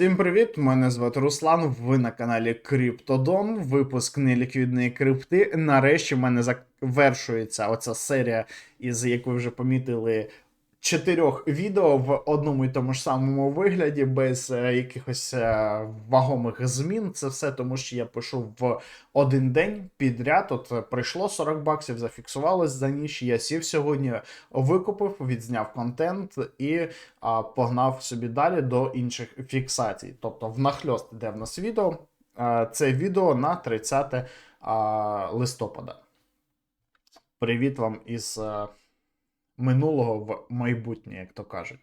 Всім привіт! Мене звати Руслан. Ви на каналі Криптодон. Випуск неліквідної крипти. Нарешті в мене завершується оця серія, із як ви вже помітили, чотирьох відео в одному і тому ж самому вигляді, без е, якихось е, вагомих змін. Це все тому, що я пишу в один день підряд. От е, прийшло 40 баксів, зафіксувалось за ніч. Я сів сьогодні, викупив, відзняв контент і а, погнав собі далі до інших фіксацій. Тобто, в нахльост іде в нас відео. Це відео на 30 а, листопада. Привіт вам із минулого в майбутнє, як то кажуть.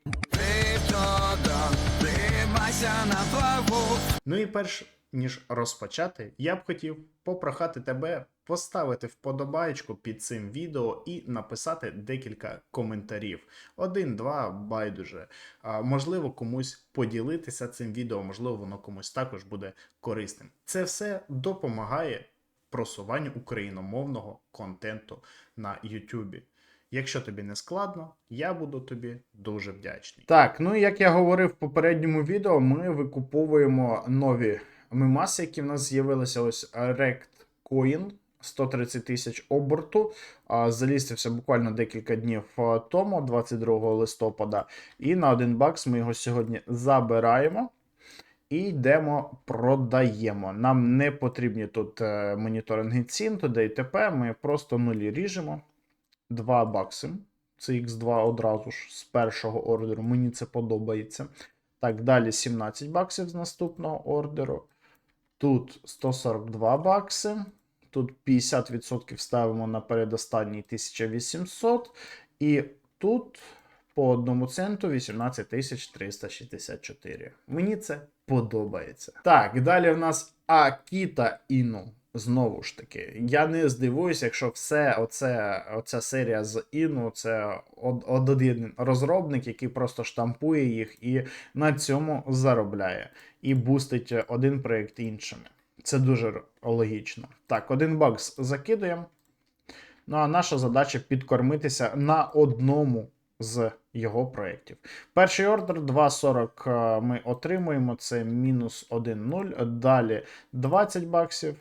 Ну і перш ніж розпочати, я б хотів попрохати тебе поставити вподобаєчку під цим відео і написати декілька коментарів. Один, два, байдуже. А, можливо, комусь поділитися цим відео, можливо, воно комусь також буде корисним. Це все допомагає просуванню україномовного контенту на YouTube. Якщо тобі не складно, я буду тобі дуже вдячний. Так, ну і як я говорив в попередньому відео, ми викуповуємо нові мемаси, які в нас з'явилися. Ось Rect Coin 130 тисяч оберту. А, Залістився буквально декілька днів тому, 22 листопада. І на 1 бакс ми його сьогодні забираємо. І йдемо, продаємо. Нам не потрібні тут е, моніторинги цін, туди і т.п. Ми просто нулі ріжемо. 2 бакси. Це X2 одразу ж з першого ордеру. Мені це подобається. Так, далі 17 баксів з наступного ордеру. Тут 142 бакси. Тут 50% ставимо на передостанній 1800. І тут по одному центу 18 364. Мені це подобається. Так, далі в нас Акіта Іну. Знову ж таки, я не здивуюся, якщо все оце, оця серія з Іну це од- один розробник, який просто штампує їх і на цьому заробляє. І бустить один проєкт іншими. Це дуже логічно. Так, один бакс закидуємо. Ну а наша задача підкормитися на одному з його проєктів. Перший ордер 2.40 е, ми отримуємо. Це мінус 1.0. Далі 20 баксів.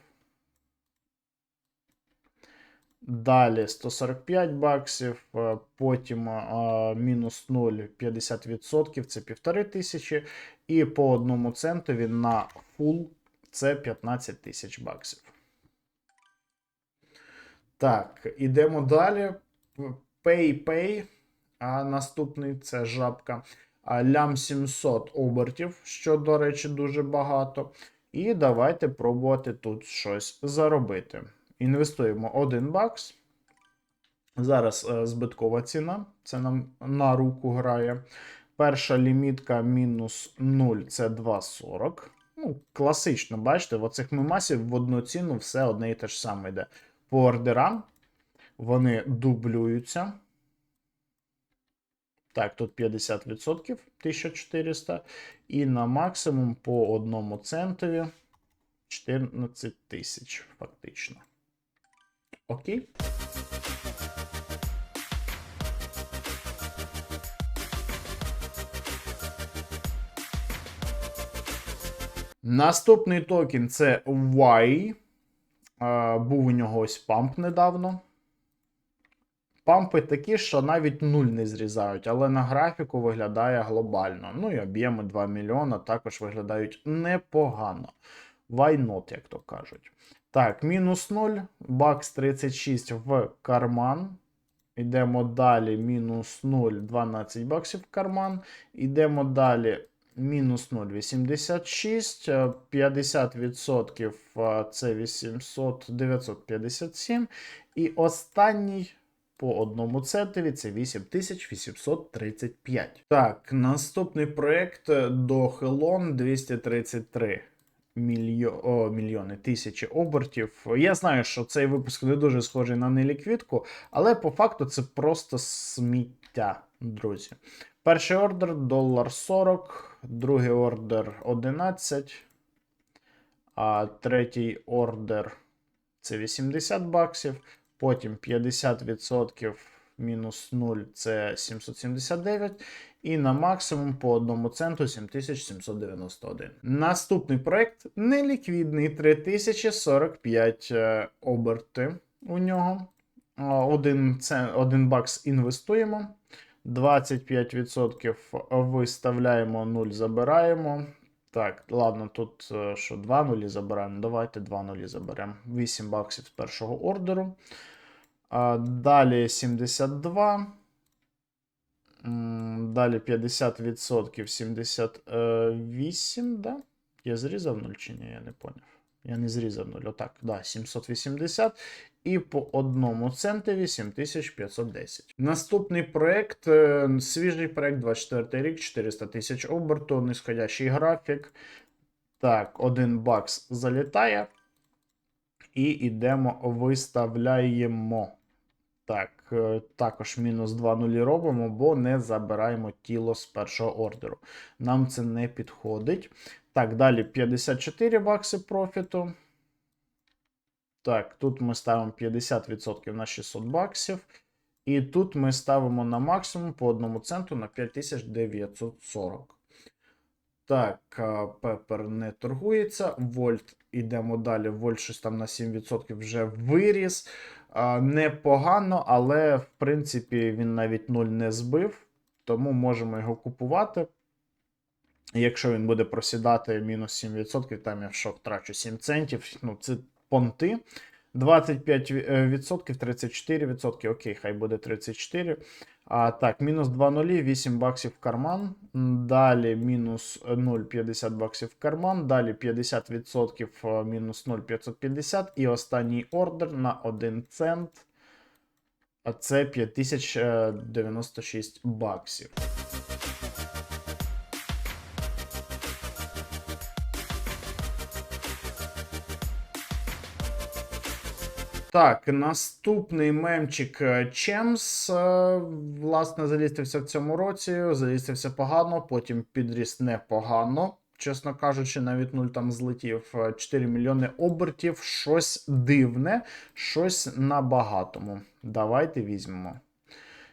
Далі 145 баксів, е, потім е, мінус 0, 50%, це 1500, і по одному центові на фул це 15 тисяч баксів. Так, ідемо далі. PayPay, а наступний це жабка. Лям 700 обертів, що, до речі, дуже багато. І давайте пробувати тут щось заробити. Інвестуємо 1 бакс. Зараз е, збиткова ціна, це нам на руку грає. Перша лімітка мінус 0 це 2,40. Ну, класично, бачите, в оцих мемасів в одну ціну все одне і те ж саме йде. По ордерам вони дублюються. Так, тут 50%, 1400. І на максимум по одному центові 14 тисяч, фактично. Окей. Наступний токен це Y. Був у нього ось памп недавно. Пампи такі, що навіть нуль не зрізають, але на графіку виглядає глобально. Ну і об'єми 2 мільйона також виглядають непогано. Why not, як то кажуть. Так, мінус 0, бакс 36 в карман. Йдемо далі. Мінус 0, 12 баксів в карман. Йдемо далі. Мінус 0,86, е, 50% е, це 800, 957. І останній по одному центові це 8835. Так, наступний проєкт до Хелон 233 мільйо... О, мільйони тисячі обертів. Я знаю, що цей випуск не дуже схожий на неліквідку, але по факту це просто сміття, друзі. Перший ордер долар 40, другий ордер 11, а третій ордер це 80 баксів, потім 50% мінус 0 це 779. І на максимум по одному центу 7791. Наступний проект неліквідний 3045 е, оберти у нього. А, Один, це, один бакс інвестуємо. 25% виставляємо, 0 забираємо. Так, ладно, тут е, що 2 нулі забираємо. Давайте 2 нулі заберемо. 8 баксів з першого ордеру. Далі 72. Далі 50% 78, да? Я зрізав 0 чи ні, я не поняв. Я не зрізав 0. Отак, да, 780. І по одному центові 7510. Наступний проект, е, свіжий проект, 24 рік, 400 тисяч оберту, нисходящий графік. Так, один бакс залітає. І йдемо, виставляємо. Так, е, також мінус 2 нулі робимо, бо не забираємо тіло з першого ордеру. Нам це не підходить. Так, далі 54 бакси профіту. Так, тут ми ставимо 50% на 600 баксів. І тут ми ставимо на максимум по одному центу на 5940. Так, Пепер не торгується. Вольт йдемо далі. Вольт щось там на 7% вже виріс. Непогано, але в принципі він навіть 0 не збив, тому можемо його купувати. Якщо він буде просідати мінус 7%, там я що втрачу 7 центів. Ну, це понти. 25%, 34%, окей, хай буде 34. А, так, мінус 2 нулі, 8 баксів в карман. Далі мінус 0,50 баксів в карман. Далі 50%, е, мінус 0,550. І останній ордер на 1 цент. А це 5096 баксів. Так, наступний мемчик е, Чемс. е, Власне, залістився в цьому році. Залістився погано, потім підріс непогано. Чесно кажучи, навіть нуль там злетів е, 4 мільйони обертів. Щось дивне, щось на багатому. Давайте візьмемо.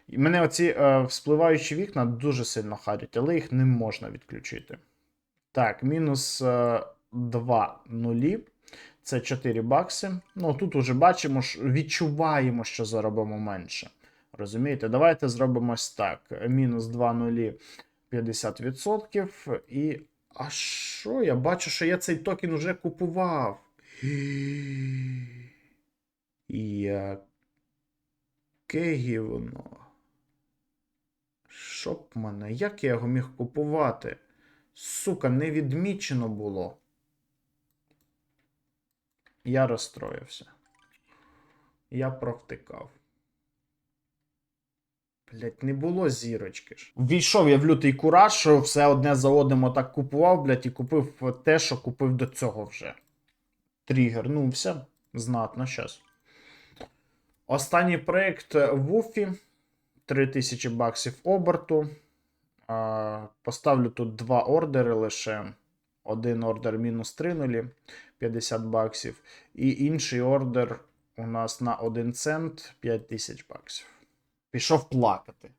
І мене оці е, вспливаючі вікна дуже сильно харять, але їх не можна відключити. Так, мінус е, 2 нулі. Це 4 бакси. Ну, тут уже бачимо, відчуваємо, що заробимо менше. Розумієте? Давайте зробимо ось так. Мінус 2 нулі 50%. І. А що? Я бачу, що я цей токен уже купував. Яке гівно. Що б мене? Як я його міг купувати? Сука, не відмічено було. Я розстроївся. Я провтикав. Блять, не було зірочки ж. Війшов я в лютий кураж, що все одне за одним отак купував, блять, і купив те, що купив до цього вже. Тригернувся. Знатно щас. Останній проєкт Вуфі. 3000 баксів оберту. Поставлю тут два ордери лише. Один ордер мінус 3 нулі 50 баксів. І інший ордер у нас на 1 цент 5000 баксів. Пішов плакати.